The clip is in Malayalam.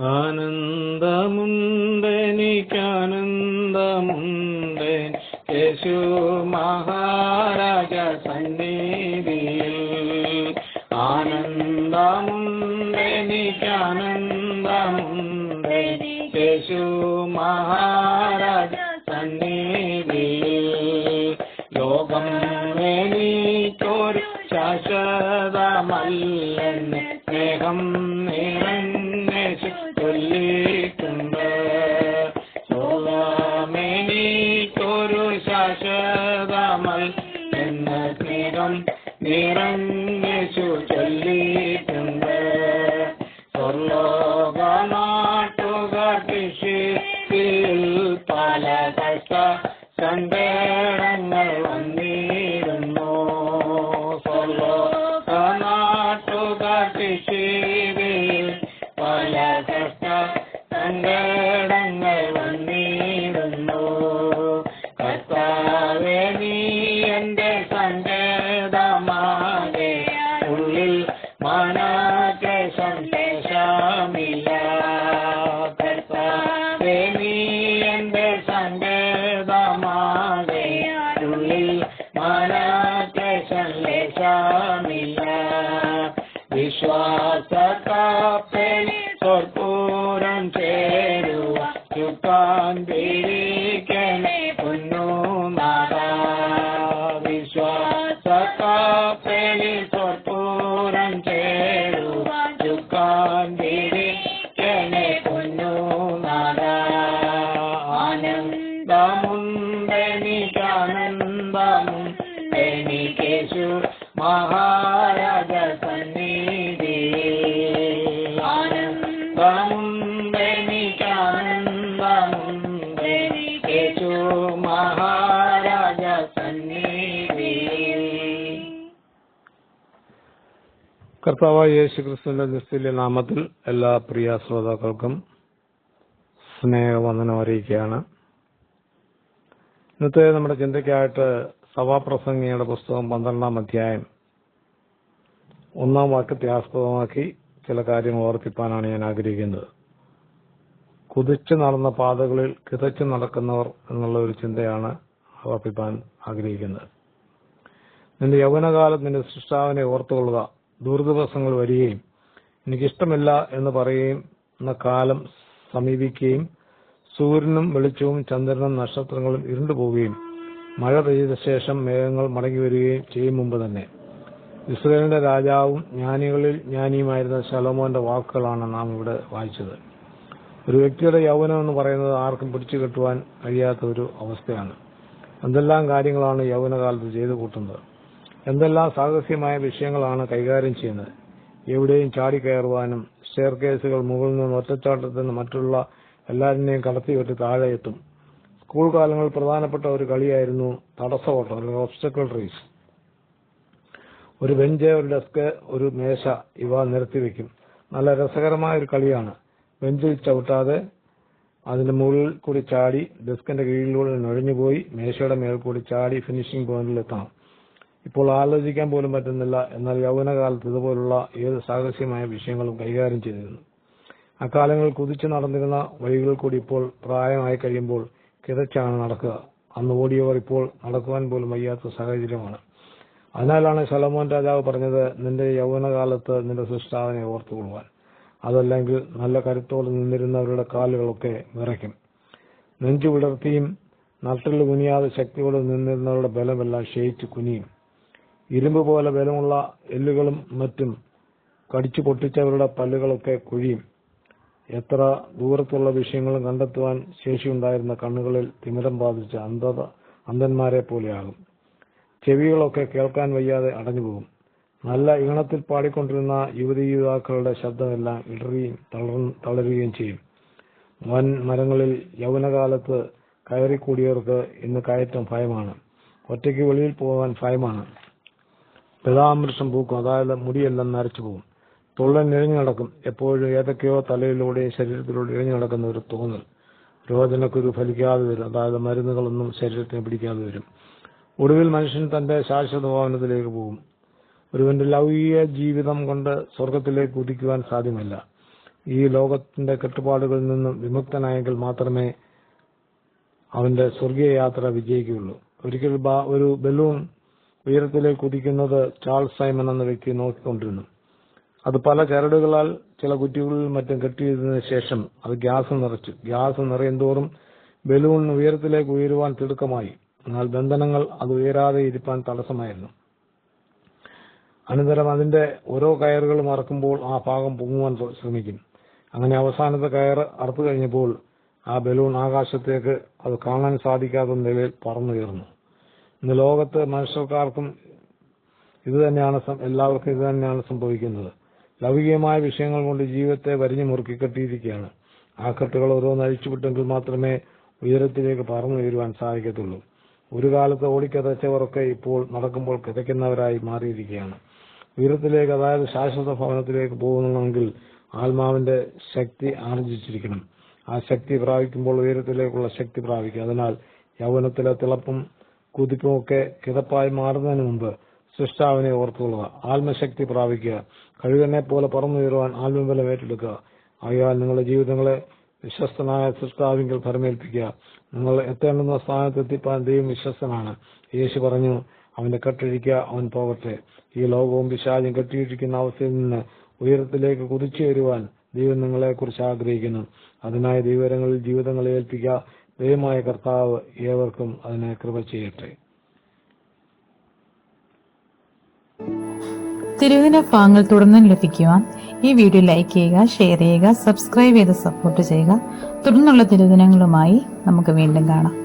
ആനന്ദമുണ്ടെനിക്കാനന്ദമുണ്ട്. യേശു മഹാരാജ സന്നിധിയിൽ ആനന്ദമുണ്ടെനിക്കാനന്ദമുണ്ട്. യേശു മഹാരാജ സന്നിധിയിൽ ലോകം എനിക്കൊരു ശാശ്വതമല്ലെന്ന് സ്നേഹം നിറഞ്ഞു ചൊല്ലിയിട്ടുണ്ട് ലോകമെനിക്കൊരു എന്ന സ്നേഹം നിറഞ്ഞു ചൊല്ലിയിട്ടുണ്ട് ചുക്കാൻ തിരിക്കണേ പൊന്നുനാഥ വിശ്വാസ കാപ്പലി സ്വർപ്പൂരം ചേരുവ ചുക്കാൻ തിരിക്കണേ പൊന്നുനാഥ ആനന്ദമുണ്ടെനിക്കാനന്ദമും എനിക്കേശു മഹാരാജ സന്നിധി ആനന്ദമുണ്ടെനിക്കാനന്ദമുണ്ട് കർത്താവായ യേശു ക്രിസ്തുവിന്റെ നിസ്തുല്യ നാമത്തിൽ എല്ലാ പ്രിയ ശ്രോതാക്കൾക്കും സ്നേഹവന്ദനം അറിയിക്കുകയാണ്. ഇന്നത്തെ നമ്മുടെ ചിന്തയ്ക്കായിട്ട് സഭാപ്രസംഗിയുടെ പുസ്തകം പന്ത്രണ്ടാം അധ്യായം ഒന്നാം വാക്യത്തെ ആസ്പദമാക്കി ചില കാര്യങ്ങൾ ഓർപ്പിപ്പാനാണ് ഞാൻ ആഗ്രഹിക്കുന്നത്. കുതിച്ചു നടന്ന പാതകളിൽ കിതച്ചു നടക്കുന്നവർ എന്നുള്ള ഒരു ചിന്തയാണ് ഓർപ്പിപ്പാൻ ആഗ്രഹിക്കുന്നത്. നിന്റെ യൗവനകാലം നിന്റെ സൃഷ്ടാവിനെ ഓർത്തുകൊള്ളുക. ദുർദിവസങ്ങൾ വരികയും എനിക്കിഷ്ടമില്ല എന്ന് പറയുകയും എന്ന കാലം സമീപിക്കുകയും സൂര്യനും വെളിച്ചവും ചന്ദ്രനും നക്ഷത്രങ്ങളും ഇരുണ്ടുപോവുകയും മഴ പെയ്ത ശേഷം മേഘങ്ങൾ മടങ്ങി വരികയും ചെയ്യും മുമ്പ് തന്നെ. ഇസ്രയേലിന്റെ രാജാവും ജ്ഞാനികളിൽ ജ്ഞാനിയുമായിരുന്ന ശലോമോന്റെ വാക്കുകളാണ് നാം ഇവിടെ വായിച്ചത്. ഒരു വ്യക്തിയുടെ യൗവനം എന്ന് പറയുന്നത് ആർക്കും പിടിച്ചു കെട്ടുവാൻ കഴിയാത്ത ഒരു അവസ്ഥയാണ്. എന്തെല്ലാം കാര്യങ്ങളാണ് യൗവനകാലത്ത് ചെയ്തു കൂട്ടുന്നത്? എന്തെല്ലാം സാഹസ്യമായ വിഷയങ്ങളാണ് കൈകാര്യം ചെയ്യുന്നത്? എവിടെയും ചാടിക്കയറുവാനും സ്റ്റെയർ കേസുകൾ മുകളിൽ നിന്ന് ഒറ്റച്ചാട്ടത്തിൽ നിന്ന് മറ്റുള്ള എല്ലാവരിനെയും കടത്തിവിട്ട് താഴെ എത്തും സ്കൂൾ കാലങ്ങളിൽ പ്രധാനപ്പെട്ട ഒരു കളിയായിരുന്നു തടസ്സോട്ടം അല്ലെങ്കിൽ ഒബ്സ്റ്റക്കിൾ റേസ് ഒരു ബെഞ്ച് ഒരു ഡെസ്ക് ഒരു മേശ ഇവ നിരത്തിവെക്കും നല്ല രസകരമായ ഒരു കളിയാണ്. ബെഞ്ചിൽ ചവിട്ടാതെ അതിന്റെ മുകളിൽ കൂടി ചാടി ഡെസ്കിന്റെ കീഴിലൂടെ നുഴഞ്ഞുപോയി മേശയുടെ മേൽ കൂടി ചാടി ഫിനിഷിംഗ് പോയിന്റിൽ എത്തണം ഇപ്പോൾ ആലോചിക്കാൻ പോലും പറ്റുന്നില്ല. എന്നാൽ യൗവനകാലത്ത് ഇതുപോലുള്ള ഏത് സാഹസ്യമായ വിഷയങ്ങളും കൈകാര്യം ചെയ്തിരുന്നു. അക്കാലങ്ങളിൽ കുതിച്ചു നടന്നിരുന്ന വഴികളിൽ കൂടി ഇപ്പോൾ പ്രായമായി കഴിയുമ്പോൾ കിതച്ചാണ് നടക്കുക. അന്ന് ഓടിയവർ ഇപ്പോൾ നടക്കുവാൻ പോലും വയ്യാത്ത സാഹചര്യമാണ്. അതിനാലാണ് സലമോൻ രാജാവ് പറഞ്ഞത് നിന്റെ യൗവനകാലത്ത് നിന്റെ സൃഷ്ടാവിനെ ഓർത്തുകൊള്ളുവാൻ. അതല്ലെങ്കിൽ നല്ല കരുത്തോടെ നിന്നിരുന്നവരുടെ കാലുകളൊക്കെ വിറയ്ക്കും. നെഞ്ചു വിടർത്തിയും നട്ടിൽ കുനിയാതെ ശക്തിയോടെ നിന്നിരുന്നവരുടെ ബലമെല്ലാം ക്ഷയിച്ച് കുനിയും. ഇരുമ്പ് പോലെ ബലമുള്ള എല്ലുകളും മറ്റും കടിച്ചു പൊട്ടിച്ചവരുടെ പല്ലുകളൊക്കെ കുഴിയും. എത്ര ദൂരത്തുള്ള വിഷയങ്ങളും കണ്ടെത്തുവാൻ ശേഷിയുണ്ടായിരുന്ന കണ്ണുകളിൽ തിമിരം ബാധിച്ച അന്ധത അന്ധന്മാരെ പോലെയാകും. ചെവികളൊക്കെ കേൾക്കാൻ വയ്യാതെ അടഞ്ഞുപോകും. നല്ല ഈണത്തിൽ പാടിക്കൊണ്ടിരുന്ന യുവതി യുവാക്കളുടെ ശബ്ദമെല്ലാം ഇടറുകയും തളരുകയും ചെയ്യും. വൻ മരങ്ങളിൽ യൗവനകാലത്ത് കയറിക്കൂടിയവർക്ക് ഇന്ന് കയറ്റം ഭയമാണ്. ഒറ്റയ്ക്ക് വെളിയിൽ പോകാൻ ഭയമാണ്. പിതാമൃഷം പൂക്കും. അതായത് മുടിയെല്ലാം നരച്ചു പോകും. തുള്ളൻ ഇഴഞ്ഞു നടക്കും. എപ്പോഴും ഏതൊക്കെയോ തലയിലൂടെയും ശരീരത്തിലൂടെ ഇഴഞ്ഞു നടക്കുന്ന ഒരു തോന്നൽ. രോഗത്തിനൊക്കെ ഫലിക്കാതെ വരും. അതായത് മരുന്നുകളൊന്നും ശരീരത്തിന് പിടിക്കാതെ വരും. ഒടുവിൽ മനുഷ്യൻ തന്റെ ശാശ്വത ഭവനത്തിലേക്ക് പോകും. ഒരുവന്റെ ലൗകിക ജീവിതം കൊണ്ട് സ്വർഗത്തിലേക്ക് കുതിക്കുവാൻ സാധ്യമല്ല. ഈ ലോകത്തിന്റെ കെട്ടുപാടുകളിൽ നിന്നും വിമുക്തനായെങ്കിൽ മാത്രമേ അവന്റെ സ്വർഗീയ യാത്ര വിജയിക്കുകയുള്ളൂ. ഒരിക്കൽ ഒരു ബലൂൺ ഉയരത്തിലേക്ക് കുതിക്കുന്നത് ചാൾസ് സൈമൻ എന്ന വ്യക്തി നോക്കിക്കൊണ്ടിരുന്നു. അത് പല ചരടുകളാൽ ചില കുറ്റികളിൽ മറ്റും കെട്ടിയതിനു ശേഷം അത് ഗ്യാസ് നിറച്ചു. ഗ്യാസ് നിറയുന്തോറും ബലൂൺ ഉയരത്തിലേക്ക് ഉയരുവാൻ തിടുക്കമായി. എന്നാൽ ബന്ധനങ്ങൾ അത് ഉയരാതെ ഇരിപ്പാൻ തടസ്സമായിരുന്നു. അനന്തരം അതിന്റെ ഓരോ കയറുകളും അറക്കുമ്പോൾ ആ ഭാഗം പൊങ്ങുവാൻ ശ്രമിക്കും. അങ്ങനെ അവസാനത്തെ കയർ അറുത്തു കഴിഞ്ഞപ്പോൾ ആ ബലൂൺ ആകാശത്തേക്ക് അത് കാണാൻ സാധിക്കാത്ത നിലയിൽ പറന്നുയർന്നു. ഇന്ന് ലോകത്ത് മനുഷ്യർക്കാർക്കും ഇത് തന്നെയാണ് എല്ലാവർക്കും ഇത് തന്നെയാണ് സംഭവിക്കുന്നത്. ലൗകികമായ വിഷയങ്ങൾ കൊണ്ട് ജീവിതത്തെ വരിഞ്ഞു മുറുക്കി കെട്ടിയിരിക്കുകയാണ് ആ കെട്ടുകൾ ഓരോന്ന് അഴിച്ചുവിട്ടെങ്കിൽ മാത്രമേ ഉയരത്തിലേക്ക് പറന്നുയരുവാൻ സാധിക്കത്തുള്ളൂ. ഒരു കാലത്ത് ഓടിക്കതച്ചവരൊക്കെ ഇപ്പോൾ നടക്കുമ്പോൾ കിതയ്ക്കുന്നവരായി മാറിയിരിക്കുകയാണ്. ഉയരത്തിലേക്ക് അതായത് ശാശ്വത ഭവനത്തിലേക്ക് പോകുന്നുണ്ടെങ്കിൽ ആത്മാവിന്റെ ശക്തി ആർജിച്ചിരിക്കണം. ആ ശക്തി പ്രാപിക്കുമ്പോൾ ഉയരത്തിലേക്കുള്ള ശക്തി പ്രാപിക്കും അതിനാൽ യൗവനത്തിലെ തിളപ്പും കുതിപ്പും കിടപ്പായി കിതപ്പായി മാറുന്നതിന് മുമ്പ് സൃഷ്ടാവിനെ ഓർത്തുകൊള്ളുക. ആത്മശക്തി പ്രാപിക്കുക. കഴുകനെ പോലെ പറന്നുയരുവാൻ ആത്മബലം ഏറ്റെടുക്കുക. ആയാൽ നിങ്ങളുടെ ജീവിതങ്ങളെ വിശ്വസ്തനായ സൃഷ്ടാവിങ്കിൽ ഭരമേൽപ്പിക്കുക. നിങ്ങൾ എത്തേണ്ടുന്ന സ്ഥാനത്ത് എത്തിപ്പാൻ ദൈവം വിശ്വസ്തനാണ്. യേശു പറഞ്ഞു അവന്റെ കെട്ടിഴിക്കുക അവൻ പോകട്ടെ. ഈ ലോകവും പിശാചും കെട്ടിയിട്ടിരിക്കുന്ന അവസ്ഥയിൽ നിന്ന് ഉയരത്തിലേക്ക് കുതിച്ചു വരുവാൻ ദൈവം നിങ്ങളെ കുറിച്ച് ആഗ്രഹിക്കുന്നു. അതിനായി ദൈവരങ്ങളിൽ ജീവിതങ്ങളെ ഏൽപ്പിക്കുക. ദൈവമായ കർത്താവ് ഏവർക്കും അതിനെ കൃപ ചെയ്യട്ടെ. തിരുദിന ഭാഗങ്ങൾ തുടർന്നും ലഭിക്കുവാൻ ഈ വീഡിയോ ലൈക്ക് ചെയ്യുക ഷെയർ ചെയ്യുക സബ്സ്ക്രൈബ് ചെയ്ത് സപ്പോർട്ട് ചെയ്യുക. തുടർന്നുള്ള തിരുദിനങ്ങളുമായി നമുക്ക് വീണ്ടും കാണാം.